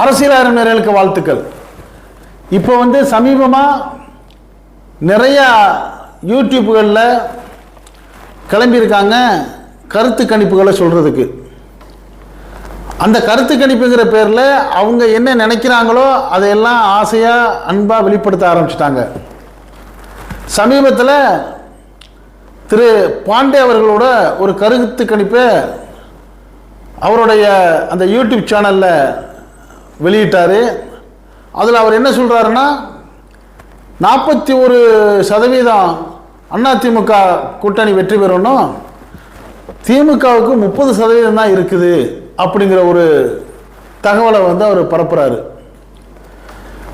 அரசியல் அறிஞர்களுக்கு வாழ்த்துக்கள். இப்போ வந்து சமீபமாக நிறையா யூடியூப்புகளில் கிளம்பியிருக்காங்க கருத்து கணிப்புகளை சொல்கிறதுக்கு அந்த கருத்து கணிப்புங்கிற பேரில் அவங்க என்ன நினைக்கிறாங்களோ அதையெல்லாம் ஆசையாக அன்பாக வெளிப்படுத்த ஆரம்பிச்சிட்டாங்க. சமீபத்தில் திரு பாண்டே அவர்களோட ஒரு கருத்து கணிப்பை அவருடைய அந்த யூடியூப் சேனலில் வெளியிட்டார். அதில் அவர் என்ன சொல்கிறாருன்னா நாற்பத்தி ஒரு சதவீதம் அதிமுக கூட்டணி வெற்றி பெறணும். திமுகவுக்கு முப்பது சதவீதம் தான் இருக்குது அப்படிங்கிற ஒரு தகவலை வந்து அவர் பரப்புகிறாரு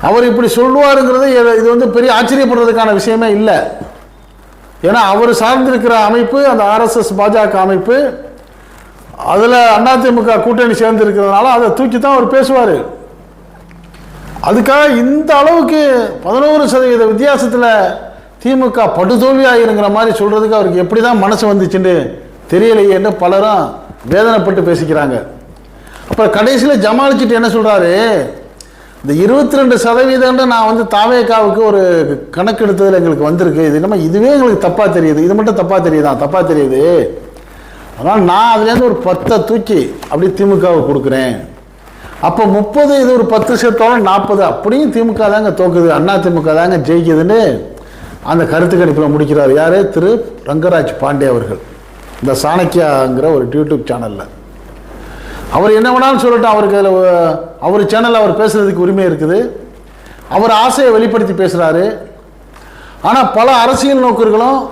அவர் இப்படி சொல்லுவாருங்கிறது இது- இது வந்து பெரிய ஆச்சரியப்படுறதுக்கான விஷயமே இல்லை. ஏன்னா அவர் சார்ந்திருக்கிற அமைப்பு அந்த ஆர்எஸ்எஸ் பாஜக அமைப்பு அதில் அதிமுக கூட்டணி சேர்ந்திருக்கிறதுனால அதை தூக்கி தான் அவர் பேசுவார். அதுக்காக இந்த அளவுக்கு பதினோரு சதவீத வித்தியாசத்தில் திமுக படுதோல்வியாகிருங்கிற மாதிரி சொல்கிறதுக்கு அவருக்கு எப்படி தான் மனசு வந்துச்சுன்னு தெரியலையேன்னு பலரும் வேதனைப்பட்டு பேசிக்கிறாங்க. அப்புறம் கடைசியில் ஜமாளிச்சுட்டு என்ன சொல்கிறாரு இந்த இருபத்தி ரெண்டு சதவீதம்னு நான் வந்து தாவேக்காவுக்கு ஒரு கணக்கு எடுத்ததில் எங்களுக்கு வந்திருக்கு. இது என்னமோ இதுவே எங்களுக்கு தப்பாக தெரியுது. இது மட்டும் தப்பாக தெரியுதான் தப்பாக தெரியுது. அதனால் நான் அதுலேருந்து ஒரு பத்தை தூக்கி அப்படி திமுகவுக்கு கொடுக்குறேன். அப்போ முப்பது இது ஒரு பத்து சேர்த்தோட நாற்பது அப்படியும் திமுக தாங்க தோக்குது. அண்ணா திமுக தாங்க ஜெயிக்குதுன்னு அந்த கருத்து கணிப்பில் முடிக்கிறார் யார்? திரு. ரங்கராஜ் பாண்டே அவர்கள். இந்த சாணக்கியாங்கிற ஒரு யூடியூப் சேனலில். அவர் என்ன வேணாலும் சொல்லட்டும் அவருக்கு அதில் அவர் சேனலில் அவர் பேசுறதுக்கு உரிமை இருக்குது. அவர் ஆசையை வெளிப்படுத்தி பேசுகிறாரு ஆனால் பல அரசியல் நோக்கர்களும்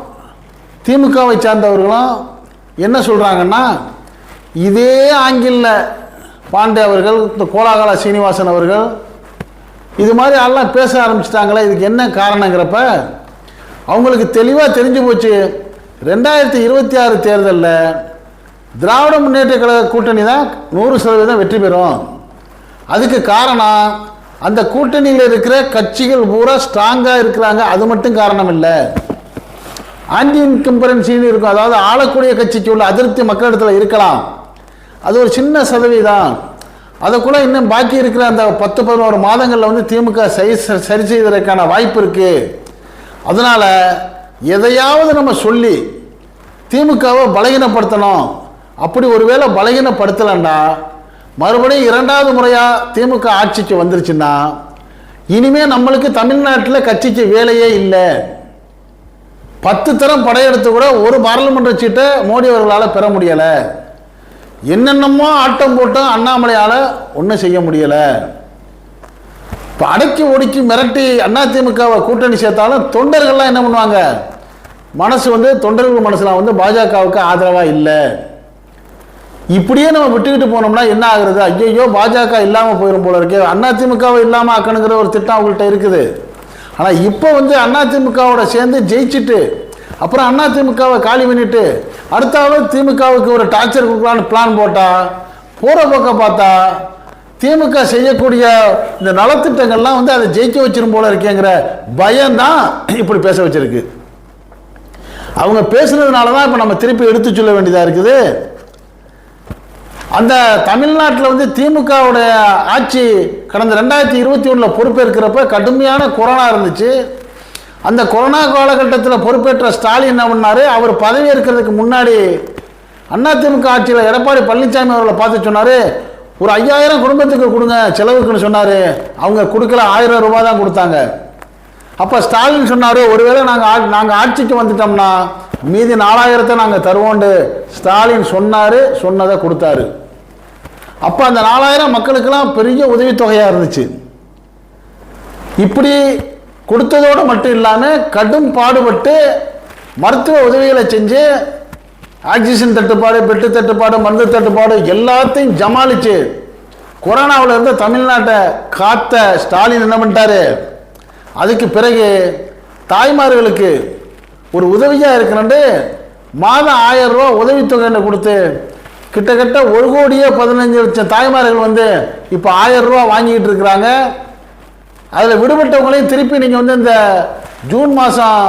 திமுகவை சார்ந்தவர்களும் என்ன சொல்கிறாங்கன்னா இதே ஆங்கிலில் பாண்டே அவர்கள் இந்த கோலாகல சீனிவாசன் அவர்கள் இது மாதிரி எல்லாம் பேச ஆரம்பிச்சிட்டாங்களே இதுக்கு என்ன காரணங்கிறப்ப அவங்களுக்கு தெளிவாக தெரிஞ்சு போச்சு. ரெண்டாயிரத்தி இருபத்தி ஆறு தேர்தலில் திராவிட முன்னேற்ற கழக கூட்டணி தான் நூறு சதவீதம் வெற்றி பெறும். அதுக்கு காரணம் அந்த கூட்டணியில் இருக்கிற கட்சிகள் பூரா ஸ்ட்ராங்காக இருக்கிறாங்க அது மட்டும் காரணம் இல்லை. ஆன்டி இன்கம்பரன்சின்னு இருக்கும் அதாவது ஆளக்கூடிய கட்சிக்கு உள்ள அதிருப்தி மக்களிடத்தில் இருக்கலாம். அது ஒரு சின்ன சதவீதம். அதை கூட இன்னும் பாக்கி இருக்கிற அந்த பத்து பதினோரு மாதங்களில் வந்து திமுக சரி சரி செய்வதற்கான வாய்ப்பு இருக்குது அதனால் எதையாவது நம்ம சொல்லி திமுகவை பலகீனப்படுத்தணும். அப்படி ஒருவேளை பலகீனப்படுத்தலைன்னா மறுபடியும் இரண்டாவது முறையாக திமுக ஆட்சிக்கு வந்துருச்சுன்னா இனிமேல் நம்மளுக்கு தமிழ்நாட்டில் கட்சிக்கு வேலையே இல்லை. பத்து தரம் படையெடுத்து கூட ஒரு பாராளுமன்ற சீட்டை மோடி அவர்களால் பெற முடியலை. என்னென்னமோ ஆட்டம் போட்டோம் அண்ணாமலையால் ஒன்றும் செய்ய முடியலை. இப்போ அடக்கி ஒடுக்கி மிரட்டி அதிமுகவை கூட்டணி சேர்த்தாலும் தொண்டர்கள்லாம் என்ன பண்ணுவாங்க? மனசு வந்து தொண்டர்கள் மனசுலாம் வந்து பாஜகவுக்கு ஆதரவாக இல்லை. இப்படியே நம்ம விட்டுக்கிட்டு போனோம்னா என்ன ஆகுறது? ஐயோ பாஜக இல்லாமல் போயிடும் போல இருக்கு. அதிமுகவை இல்லாமல் ஆக்கணுங்கிற ஒரு திட்டம் அவங்கள்ட்ட இருக்குது. ஆனால் இப்போ வந்து அதிமுகவோட சேர்ந்து ஜெயிச்சுட்டு அப்புறம் அண்ணா திமுகவை காலி பண்ணிட்டு அடுத்தாவது திமுகவுக்கு ஒரு டார்ச்சர் கொடுக்கலான்னு பிளான் போட்டா போகிற பக்கம் பார்த்தா திமுக செய்யக்கூடிய இந்த நலத்திட்டங்கள்லாம் வந்து அதை ஜெயிக்க வச்சிரும் போல இருக்கேங்கிற பயம்தான் இப்படி பேச வச்சிருக்கு. அவங்க பேசுனதுனால தான் இப்போ நம்ம திருப்பி எடுத்து சொல்ல வேண்டியதாக இருக்குது. அந்த தமிழ்நாட்டில் வந்து திமுகவுடைய ஆட்சி கடந்த ரெண்டாயிரத்தி இருபத்தி ஒன்றில் பொறுப்பேற்கிறப்ப கடுமையான கொரோனா இருந்துச்சு. அந்த கொரோனா காலகட்டத்தில் பொறுப்பேற்ற ஸ்டாலின் என்ன பண்ணார்? அவர் பதவி ஏற்கிறதுக்கு முன்னாடி அதிமுக ஆட்சியில் எடப்பாடி பழனிசாமி அவர்களை பார்த்து சொன்னார் ஒரு ஐயாயிரம் குடும்பத்துக்கு கொடுங்க செலவுக்குன்னு சொன்னார். அவங்க கொடுக்கல ஆயிரம் ரூபாய் தான் கொடுத்தாங்க. அப்போ ஸ்டாலின் சொன்னார் ஒருவேளை நாங்கள் நாங்கள் ஆட்சிக்கு வந்துட்டோம்னா மீதி நாலாயிரத்தை நாங்கள் தருவோண்டு. ஸ்டாலின் சொன்னார் சொன்னதை கொடுத்தாரு. அப்போ அந்த நாலாயிரம் மக்களுக்கெல்லாம் பெரிய உதவித்தொகையாக இருந்துச்சு. இப்படி கொடுத்ததோடு மட்டும் இல்லாமல் கடும் பாடுபட்டு மருத்துவ உதவிகளை செஞ்சு ஆக்சிஜன் தட்டுப்பாடு பெட்டு தட்டுப்பாடு மருந்து தட்டுப்பாடு எல்லாத்தையும் ஜமாளிச்சு கொரோனாவில் இருந்து தமிழ்நாட்டை காத்த ஸ்டாலின் என்ன பண்ணிட்டாரு? அதுக்கு பிறகு தாய்மார்களுக்கு ஒரு உதவியாக இருக்கணுண்டு மாதம் ஆயிரம் ரூபா உதவித்தொகைன்னு கொடுத்து கிட்டத்தட்ட ஒரு கோடியே பதினஞ்சு லட்சம் தாய்மார்கள் வந்து இப்போ ஆயிரம் ரூபா வாங்கிட்டு இருக்கிறாங்க. அதில் விடுபட்டவங்களையும் திருப்பி நீங்கள் வந்து இந்த ஜூன் மாதம்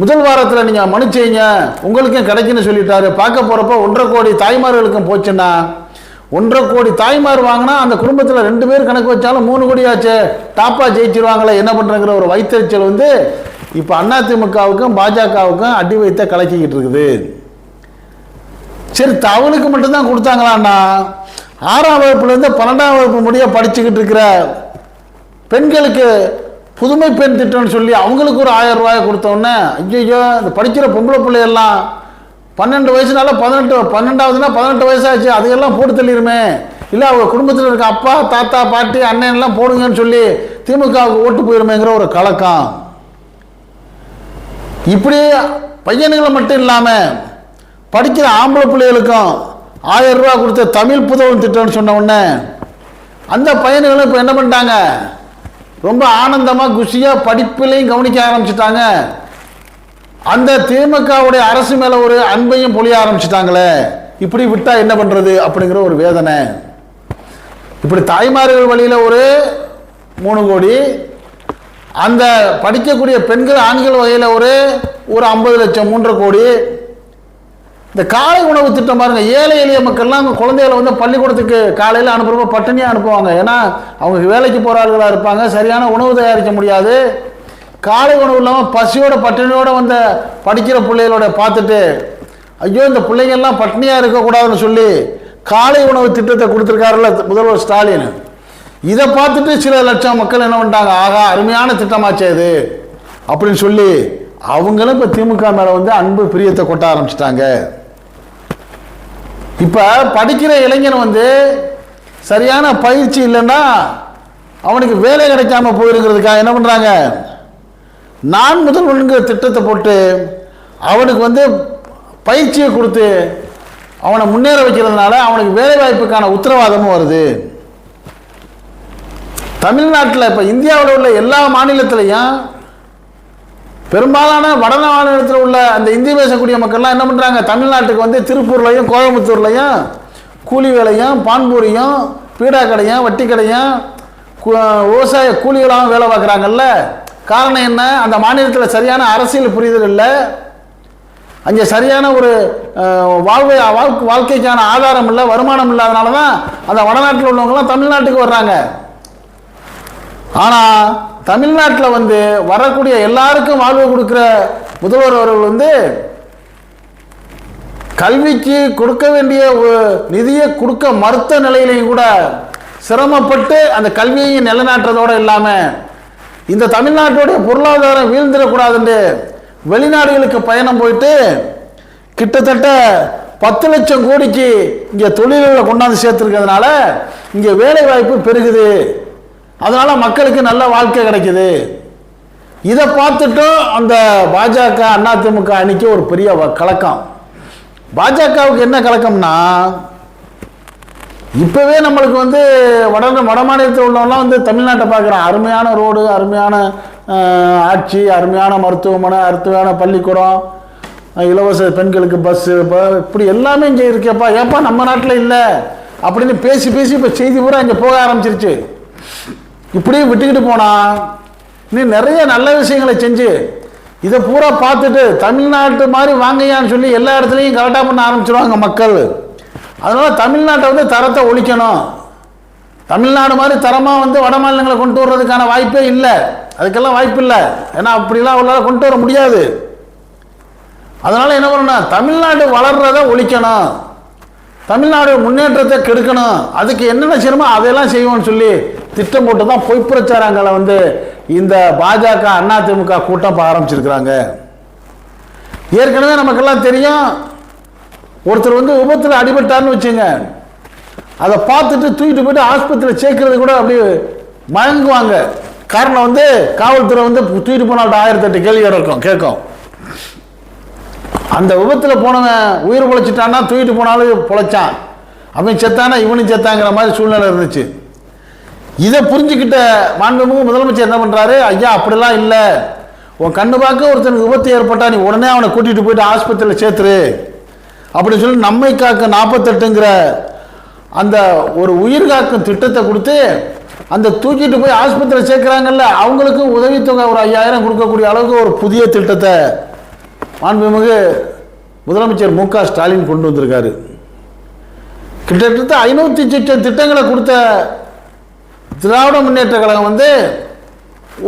முதல் வாரத்தில் நீங்கள் மனு செய்யுங்க உங்களுக்கும் கிடைக்குன்னு சொல்லிட்டாரு. பார்க்க போகிறப்ப ஒன்றரை கோடி தாய்மார்களுக்கும் போச்சுன்னா ஒன்றரை கோடி தாய்மார் வாங்கினா அந்த குடும்பத்தில் ரெண்டு பேர் கணக்கு வச்சாலும் மூணு கோடி ஆச்சு டாப்பாக ஜெயிச்சிருவாங்களே என்ன பண்ணுறங்கிற ஒரு வைத்தறிச்சல் வந்து இப்போ அதிமுகவுக்கும் பாஜகவுக்கும் அடி வைத்த கலக்கிக்கிட்டு இருக்குது. சரி தவளுக்கு மட்டும்தான் கொடுத்தாங்களான்னா ஆறாம் வகுப்புலேருந்து பன்னெண்டாம் வகுப்பு முடிய படிச்சுக்கிட்டு இருக்கிற பெண்களுக்கு புதுமை பெண் திட்டம்னு சொல்லி அவங்களுக்கு ஒரு ஆயிரம் ரூபாய் கொடுத்தோன்னே ஐயோ இந்த படிக்கிற பொம்பளை பிள்ளையெல்லாம் பன்னெண்டு வயசுனால பதினெட்டு பன்னெண்டாவதுனா பதினெட்டு வயசாச்சு அதையெல்லாம் போட்டு தள்ளிடுமே. இல்லை அவங்க குடும்பத்தில் இருக்க அப்பா தாத்தா பாட்டி அண்ணன் எல்லாம் போடுங்கன்னு சொல்லி திமுகவுக்கு ஓட்டு போயிருமேங்கிற ஒரு கலக்கம். இப்படி பையனுங்களை மட்டும் இல்லாமல் படிக்கிற ஆம்பளை பிள்ளைகளுக்கும் ஆயிரம் ரூபா கொடுத்த தமிழ் புதவும் திட்டம்னு சொன்ன உடனே அந்த பையன்களும் இப்போ என்ன பண்ணிட்டாங்க? ரொம்ப ஆனந்தமாக குஷியாக படிப்பிலையும் கவனிக்க ஆரம்பிச்சிட்டாங்க. அந்த திமுகவுடைய அரசு மேலே ஒரு அன்பையும் பொழிய ஆரம்பிச்சிட்டாங்களே. இப்படி விட்டால் என்ன பண்ணுறது அப்படிங்கிற ஒரு வேதனை. இப்படி தாய்மார்கள் வழியில் ஒரு மூணு கோடி அந்த படிக்கக்கூடிய பெண்கள் ஆண்கள் வகையில் ஒரு ஒரு ஐம்பது லட்சம் மூன்றரை கோடி இந்த காலை உணவு திட்டம் பாருங்க ஏழை எளிய மக்கள்லாம் குழந்தைகளை வந்து பள்ளிக்கூடத்துக்கு காலையில் அனுப்புகிறப்ப பட்டினியாக அனுப்புவாங்க. ஏன்னா அவங்க வேலைக்கு போகிற ஆளுகளாக இருப்பாங்க சரியான உணவு தயாரிக்க முடியாது. காலை உணவு இல்லாமல் பசியோட பட்டினியோட வந்த படிக்கிற பிள்ளைகளோட பார்த்துட்டு ஐயோ இந்த பிள்ளைங்கள்லாம் பட்டினியாக இருக்கக்கூடாதுன்னு சொல்லி காலை உணவு திட்டத்தை கொடுத்துருக்காருல்ல முதல்வர் ஸ்டாலின். இதை பார்த்துட்டு சில லட்சம் மக்கள் என்ன பண்ணிட்டாங்க ஆகா அருமையான திட்டமாச்சே இது அப்படின்னு சொல்லி அவங்களும் இப்போ திமுக மேலே வந்து அன்பு பிரியத்தை கொட்ட ஆரம்பிச்சிட்டாங்க. இப்போ படிக்கிற இளைஞன் வந்து சரியான பயிற்சி இல்லைன்னா அவனுக்கு வேலை கிடைக்காம போயிருக்கிறதுக்காக என்ன பண்ணுறாங்க நான் முதல் ஒழுங்கு திட்டத்தை போட்டு அவனுக்கு வந்து பயிற்சியை கொடுத்து அவனை முன்னேற வைக்கிறதுனால அவனுக்கு வேலை வாய்ப்புக்கான உத்தரவாதமும் வருது. தமிழ்நாட்டில் இப்போ இந்தியாவில் உள்ள எல்லா மாநிலத்திலையும் பெரும்பாலான வட மாநிலத்தில் உள்ள அந்த இந்தி பேசக்கூடிய மக்கள்லாம் என்ன பண்ணுறாங்க தமிழ்நாட்டுக்கு வந்து திருப்பூர்லையும் கோயம்புத்தூர்லையும் கூலி வேலையும் பான்பூரியும் பீடா கடையும் வட்டி கடையும் விவசாய கூலிகளாகவும் வேலை பார்க்குறாங்கல்ல. காரணம் என்ன? அந்த மாநிலத்தில் சரியான அரசியல் புரிதல் இல்லை. அங்கே சரியான ஒரு வாழ்வை வாழ்க்கை வாழ்க்கைக்கான ஆதாரம் இல்லை வருமானம் இல்லாதனால தான் அந்த வடநாட்டில் உள்ளவங்கலாம் தமிழ்நாட்டுக்கு வர்றாங்க. ஆனால் தமிழ்நாட்டில் வந்து வரக்கூடிய எல்லாருக்கும் வாழ்வு கொடுக்குற முதல்வர் அவர்கள் வந்து கல்விக்கு கொடுக்க வேண்டிய ஒரு நிதியை கொடுக்க மறுத்த நிலையிலையும் கூட சிரமப்பட்டு அந்த கல்வியை நிலைநாட்டுறதோடு இல்லாமல் இந்த தமிழ்நாட்டுடைய பொருளாதாரம் வீழ்ந்துடக்கூடாதுன்னு வெளிநாடுகளுக்கு பயணம் போயிட்டு கிட்டத்தட்ட பத்து லட்சம் கோடிக்கு இங்கே தொழில்களை கொண்டாந்து சேர்த்துருக்கிறதுனால இங்கே வேலை வாய்ப்பு பெருகுது. அதனால மக்களுக்கு நல்ல வாழ்க்கை கிடைக்குது. இதை பார்த்துட்டும் அந்த பாஜக அதிமுக அணிக்கு ஒரு பெரிய வ- கலக்கம். பாஜகவுக்கு என்ன கலக்கம்னா இப்போவே நம்மளுக்கு வந்து வட வட மாநிலத்தில் உள்ளவங்களாம் வந்து தமிழ்நாட்டை பார்க்குறான் அருமையான ரோடு அருமையான ஆட்சி அருமையான மருத்துவமனை அருமையான பள்ளிக்கூடம் இலவச பெண்களுக்கு பஸ்ஸு இப்படி எல்லாமே இங்கே இருக்கேப்பா. ஏப்பா நம்ம நாட்டில் இல்லை? அப்படின்னு பேசி பேசி இப்போ செய்தி பூரா இங்கே போக ஆரம்பிச்சிருச்சு. இப்படியே விட்டுக்கிட்டு போனா இன்னும் நிறைய நல்ல விஷயங்களை செஞ்சு இதை பூரா பார்த்துட்டு தமிழ்நாட்டு மாதிரி வாங்கையான்னு சொல்லி எல்லா இடத்துலையும் கரெக்டாக பண்ண ஆரம்பிச்சிருவாங்க மக்கள். அதனால தமிழ்நாட்டை வந்து தரத்தை ஒழிக்கணும். தமிழ்நாடு மாதிரி தரமாக வந்து வட மாநிலங்களை கொண்டு வர்றதுக்கான வாய்ப்பே இல்லை. அதுக்கெல்லாம் வாய்ப்பு இல்லை. ஏன்னா அப்படிலாம் அவங்களால கொண்டு வர முடியாது. அதனால என்ன பண்ணணும்? தமிழ்நாடு வளர்றதை ஒழிக்கணும். தமிழ்நாடு முன்னேற்றத்தை கெடுக்கணும். அதுக்கு என்னென்ன செய்யணுமோ அதையெல்லாம் செய்வோம்னு சொல்லி திட்டம் போட்டு தான் பொய் பிரச்சாரங்களை வந்து இந்த பாஜக அதிமுக கூட்டம் ஆரம்பிச்சிருக்கிறாங்க. ஏற்கனவே நமக்கெல்லாம் தெரியும் ஒருத்தர் வந்து விபத்தில் அடிபட்டார்னு வச்சுங்க. அதை பார்த்துட்டு தூக்கிட்டு போயிட்டு ஆஸ்பத்திரியில் சேர்க்கறது கூட அப்படி மயங்குவாங்க. காரணம் வந்து காவல்துறை வந்து தூக்கிட்டு போனால் ஆயிரத்தி எட்டு கேள்வி இருக்கும் கேட்கும். அந்த விபத்தில் போனவன் உயிர் பொழைச்சிட்டான்னா தூக்கிட்டு போனாலும் பொழைச்சான். அவன் செத்தானா இவனும் செத்தாங்கிற மாதிரி சூழ்நிலை இருந்துச்சு. இதை புரிஞ்சுக்கிட்ட மாண்புமிகு முதலமைச்சர் என்ன பண்ணுறாரு ஐயா அப்படிலாம் இல்லை. உன் கண்ணு பார்க்க ஒருத்தனுக்கு விபத்து ஏற்பட்டா நீ உடனே அவனை கூட்டிகிட்டு போயிட்டு ஆஸ்பத்திரியில் சேர்த்துரு. அப்படின்னு சொல்லி நம்மை காக்க நாற்பத்தெட்டுங்கிற அந்த ஒரு உயிர் காக்கும் திட்டத்தை கொடுத்து அந்த தூக்கிட்டு போய் ஆஸ்பத்திரியில் சேர்க்குறாங்கல்ல அவங்களுக்கும் உதவித்தொகை ஒரு ஐயாயிரம் கொடுக்கக்கூடிய அளவுக்கு ஒரு புதிய திட்டத்தை மாண்புமிகு முதலமைச்சர் மு க ஸ்டாலின் கொண்டு வந்திருக்காரு. கிட்டத்தட்ட ஐநூற்றி சிச்சம் திட்டங்களை கொடுத்த திராவிட முன்னேற்ற கழகம் வந்து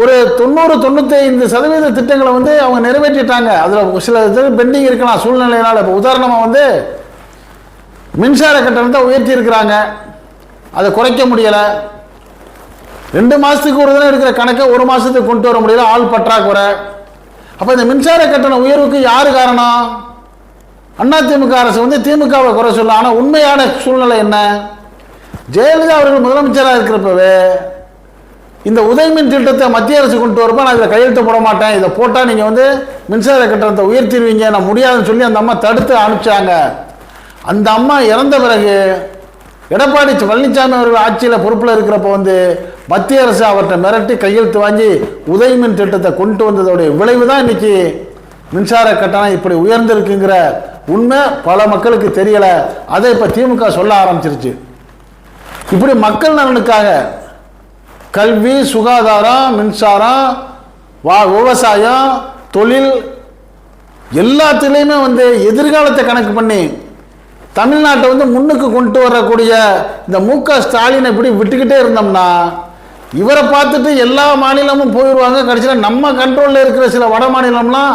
ஒரு தொண்ணூறு தொண்ணூத்தைந்து சதவீத திட்டங்களை வந்து அவங்க நிறைவேற்றிட்டாங்க. அதில் சில பெண்டிங் இருக்கலாம் சூழ்நிலையினால். இப்போ உதாரணமாக வந்து மின்சார கட்டணத்தை உயர்த்தி இருக்கிறாங்க அதை குறைக்க முடியலை. ரெண்டு மாதத்துக்கு ஒரு தடவை இருக்கிற கணக்கை ஒரு மாதத்துக்கு கொண்டு வர முடியல ஆள் பற்றாக்குறை. அப்போ இந்த மின்சார கட்டண உயர்வுக்கு யார் காரணம்? அதிமுக அரசு வந்து திமுகவை குறை சொல்ல ஆனால் உண்மையான சூழ்நிலை என்ன? ஜெயலலிதா அவர்கள் முதலமைச்சராக இருக்கிறப்பவே இந்த உதயமின் திட்டத்தை மத்திய அரசு கொண்டு வரப்போ நான் இதில் கையெழுத்து போட மாட்டேன். இதை போட்டால் நீங்கள் வந்து மின்சார கட்டணத்தை உயர்த்திடுவீங்க. நான் முடியாதுன்னு சொல்லி அந்த அம்மா தடுத்து அனுப்பிச்சாங்க. அந்த அம்மா இறந்த பிறகு எடப்பாடி பழனிசாமி அவர்கள் ஆட்சியில் பொறுப்பில் இருக்கிறப்ப வந்து மத்திய அரசு அவர்கிட்ட மிரட்டி கையெழுத்து வாங்கி உதயமின் திட்டத்தை கொண்டு வந்ததோடைய விளைவு தான் இன்னைக்கு மின்சார கட்டணம் இப்படி உயர்ந்திருக்குங்கிற உண்மை பல மக்களுக்கு தெரியலை. அதை இப்போ திமுக சொல்ல ஆரம்பிச்சிருச்சு. இப்படி மக்கள் நலனுக்காக கல்வி சுகாதாரம் மின்சாரம் வா விவசாயம் தொழில் எல்லாத்துலேயுமே வந்து எதிர்காலத்தை கணக்கு பண்ணி தமிழ்நாட்டை வந்து முன்னுக்கு கொண்டு வரக்கூடிய இந்த மு க ஸ்டாலினை இப்படி விட்டுக்கிட்டே இருந்தோம்னா இவரை பார்த்துட்டு எல்லா மாநிலமும் போயிடுவாங்க கடைசியில் நம்ம கண்ட்ரோலில் இருக்கிற சில வட மாநிலம்லாம்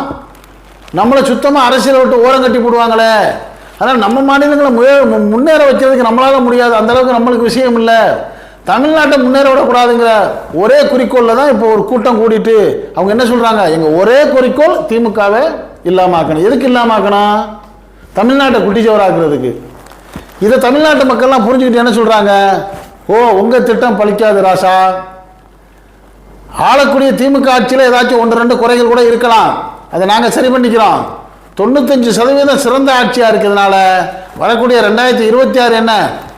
நம்மளை சுத்தமாக அரசியலை விட்டு ஓரம் கட்டி போடுவாங்களே. அதனால் நம்ம மாநிலங்களை முன்னேற வைக்கிறதுக்கு நம்மளால் முடியாது. அந்தளவுக்கு நம்மளுக்கு விஷயம் இல்லை. தமிழ்நாட்டை முன்னேற விடக்கூடாதுங்கிற ஒரே குறிக்கோளில் தான் இப்போ ஒரு கூட்டம் கூடிட்டு அவங்க என்ன சொல்கிறாங்க எங்கள் ஒரே குறிக்கோள் திமுகவை இல்லாமாக்கணும். எதுக்கு இல்லாமாக்கணும்? தமிழ்நாட்டை குட்டிச்சவராக்குறதுக்கு. இதை தமிழ்நாட்டு மக்கள்லாம் புரிஞ்சுக்கிட்டு என்ன சொல்கிறாங்க ஓ உங்கள் திட்டம் பழிக்காது ராசா. ஆளக்கூடிய திமுக ஆட்சியில் ஏதாச்சும் ஒன்று ரெண்டு குறைகள் கூட இருக்கலாம். அதை நாங்கள் சரி பண்ணிக்கிறோம். தொண்ணூத்தஞ்சு சதவீதம் சிறந்த ஆட்சியாக இருக்கிறதுனால வரக்கூடிய ரெண்டாயிரத்தி இருபத்தி ஆறு என்ன?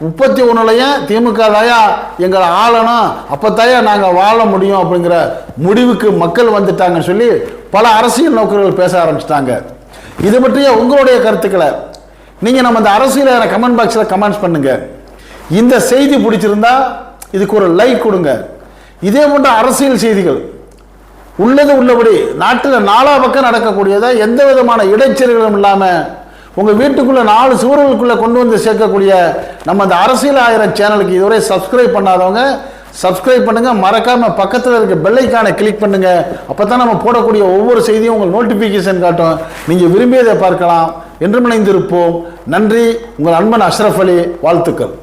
முப்பத்தி ஒன்றுலையும் திமுக தாயா எங்களை ஆளணும். அப்போ தாயா நாங்கள் வாழ முடியும் அப்படிங்கிற முடிவுக்கு மக்கள் வந்துட்டாங்கன்னு சொல்லி பல அரசியல் நோக்கர்கள் பேச ஆரம்பிச்சிட்டாங்க. இது பற்றிய உங்களுடைய கருத்துக்களை நீங்கள் நம்ம இந்த அரசியல் கமெண்ட் பாக்ஸில் கமெண்ட்ஸ் பண்ணுங்கள் இந்த செய்தி பிடிச்சிருந்தா இதுக்கு ஒரு லைக் கொடுங்க. இதே போன்ற அரசியல் செய்திகள் உள்ளது உள்ளபடி நாட்டில் நாலா பக்கம் நடக்கக்கூடியதை எந்த விதமான இடைச்சல்களும் இல்லாமல் உங்கள் வீட்டுக்குள்ளே நாலு சுவர்களுக்குள்ளே கொண்டு வந்து சேர்க்கக்கூடிய நம்ம அந்த அரசியல் ஆயிரம் சேனலுக்கு இதுவரை சப்ஸ்கிரைப் பண்ணாதவங்க சப்ஸ்கிரைப் பண்ணுங்கள் மறக்காமல் பக்கத்தில் இருக்க பெல்லைக்கான கிளிக் பண்ணுங்கள் அப்போ தான் நம்ம போடக்கூடிய ஒவ்வொரு செய்தியும் உங்கள் நோட்டிஃபிகேஷன் காட்டும். நீங்கள் விரும்பியதை பார்க்கலாம். என்று இணைந்திருப்போம். நன்றி. உங்கள் அன்பன் அஷ்ரஃப் அலி. வாழ்த்துக்கள்.